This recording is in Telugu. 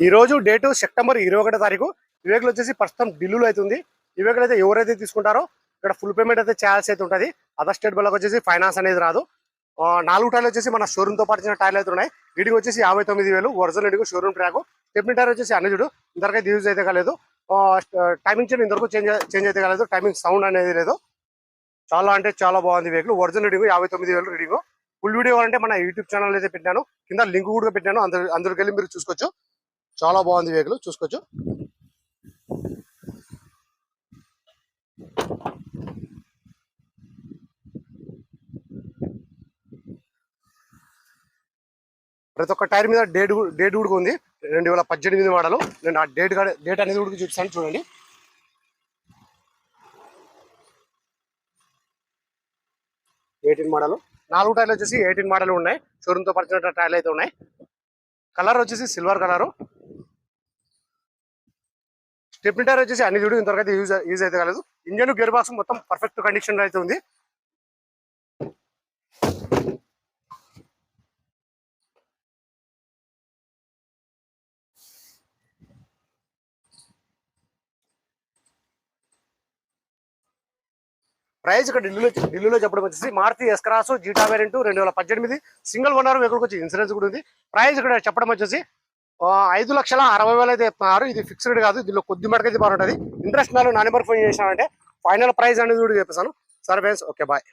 ఈ రోజు డేటు సెప్టెంబర్ ఇరవై ఒకటో తారీఖు. ఈ వెహికల్ వచ్చేసి ప్రస్తుతం ఢిల్లీలో అవుతుంది ఈ వెహికల్ అయితే ఎవరైతే తీసుకుంటారో ఇక్కడ ఫుల్ పేమెంట్ అయితే చేయాల్సి అయితే ఉంటుంది. అదర్ స్టేట్ వాళ్ళకి వచ్చేసి ఫైనాన్స్ అనేది రాదు. ఆ, నాలుగు టైర్లు వచ్చేసి మన షోరూమ్తో పాటు చిన్న టైర్లు అయితే ఉన్నాయి. వీటికి వచ్చేసి యాభై తొమ్మిది వేలు ఒరిజినల్ ఇడికి షోరూమ్ ట్రాక్ స్టెప్ని టైర్ వచ్చేసి అనుజుడు ఇంతవరకు యూజ్ అయితే కాలేదు. టైమింగ్ చేంజ్ ఇంతవరకు చేంజ్ చేంజ్ అయితే కాలేదు. టైమింగ్ సౌండ్ అనేది లేదు. చాలా అంటే చాలా బాగుంది వెహికల్ ఒరిజినల్ రీడింగ్ యాభై తొమ్మిది వేలు రీడింగ్ ఫుల్ వీడియో అంటే మన యూట్యూబ్ ఛానల్ అయితే పెట్టాను కింద లింక్ కూడా పెట్టాను అందరు అందులోకి వెళ్ళి మీరు చూసుకోవచ్చు. చాలా బాగుంది వెహికల్ చూసుకోవచ్చు. ప్రతి ఒక్క టైర్ మీద డేట్ డేట్ కూడా ఉంది. రెండు వేల పద్దెనిమిది మోడలు. నేను ఆ డేట్ కాడ- డేట్ అనేది కూడా చూపిస్తాను. చూడండి. Eighteen model. నాలుగు టైర్లు వచ్చేసి ఎయిటీన్ మోడల్ ఉన్నాయి. షోరూమ్తో పరిచిన టైర్లు అయితే ఉన్నాయి. కలర్ వచ్చేసి సిల్వర్ కలర్. స్టెప్ని టైర్ వచ్చేసి అన్ని చూడు ఇంతవరకు అయితే యూజ్ యూజ్ అయితే కాలేదు. ఇంజన్ గేర్ బాక్స్ మొత్తం పర్ఫెక్ట్ కండిషన్ అయితే ఉంది. ప్రైస్ ఇక్కడ ఢిల్లీలో ఢిల్లీలో చెప్పడం వచ్చేసి మారుతి ఎస్క్రాస్ జీటా వేరియంట్ రెండు వేల పద్దెనిమిది సింగిల్ ఓనర్ వెహికల్కి వచ్చి ఇన్సూరెన్స్ కూడా ఉంది. ప్రైస్ ఇక్కడ చెప్పడం వచ్చేసి ఐదు లక్షల అరవై వేలు అయితే చెప్తున్నారు ఇది ఫిక్స్డ్ కాదు దీనిలో కొద్ది మటుకు అయితే బాగుంటుంది. ఇంట్రెస్ట్ నా నెంబర్ ఫోన్ చేశానంటే ఫైనల్ ప్రైస్ అనేది కూడా చెప్పేసాను సరే ఫ్రెండ్స్ ఓకే బాయ్